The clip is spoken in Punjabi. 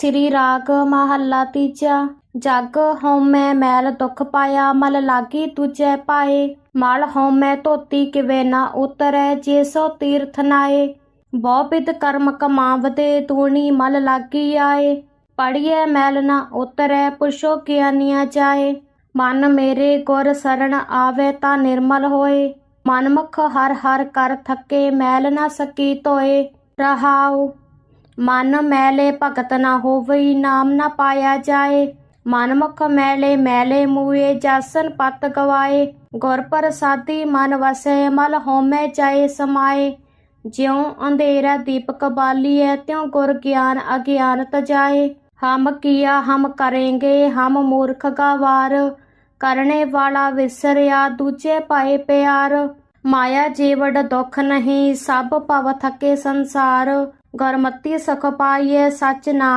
ਸ੍ਰੀ ਰਾਗ ਮਹੱਲਾ ਤੀਜਾ, ਜਗ ਹਉਮੈ ਮੈਲ ਦੁਖ ਪਾਇਆ, ਮਲ ਲਾਗੀ ਤੁਜੈ ਪਾਏ। ਮਲ ਹਉਮੈ ਧੋਤੀ ਕਿਵੇ ਨਾ ਉਤਰੈ, ਜੇ ਸੋ ਤੀਰਥ ਨਾਏ। ਬਹੁ ਬਿਦ ਕਰਮ ਕਮਾਵਦੇ, ਤੂਣੀ ਮਲ ਲਾਗੀ ਆਏ। ਪੜੀਐ ਮੈਲ ਨਾ ਉਤਰੈ ਪੁਰਸ਼ੋ ਗਿਆਨੀਆ ਜਾਏ। ਮਨ ਮੇਰੇ ਗੁਰ ਸਰਣ ਆਵੇ ਤਾਂ ਨਿਰਮਲ ਹੋਏ। ਮਨਮੁਖ ਹਰ ਹਰ ਕਰ ਥੱਕੇ, ਮੈਲ ਨਾ ਸਕੀ ਧੋਏ। ਰਹਾਉ ਮਨ ਮੈਲੇ ਭਗਤ ਨਾ ਹੋਵਈ, ਨਾਮ ਨਾ ਪਾਇਆ ਜਾਏ। ਮਨ ਮੁਖ ਮੈਲੇ ਮੈਲੇ ਮੂਏ, ਜਾਸਨ ਪਤ ਗਵਾਏ। ਗੁਰ ਪ੍ਰਸਾਦੀ ਮਨ ਵਸੈ, ਮਲ ਹਉਮੈ ਜਾਏ ਸਮਾਏ। ਜਿਉ ਅੰਧੇਰਾ ਦੀਪਕ ਬਾਲੀਐ, ਤਿਉ ਗੁਰ ਗਿਆਨ ਅਗਿਆਨਤ ਜਾਏ। ਹਮ ਕੀਆ, ਹਮ ਕरेंगे ਹਮ ਮੂਰਖ ਗਵਾਰ। ਕਰਨੇ ਵਾਲਾ ਵਿਸਰਿਆ, ਦੂਜੇ ਪਾਏ ਪਿਆਰ। ਮਾਇਆ ਜੀਵੜ ਦੁਖ ਨਹੀਂ, ਸਭ ਭਵ ਥਕੇ ਸੰਸਾਰ। ਗੁਰਮਤੀ ਸੁਖ ਪਾਈਏ ਸਚ ਨਾਮ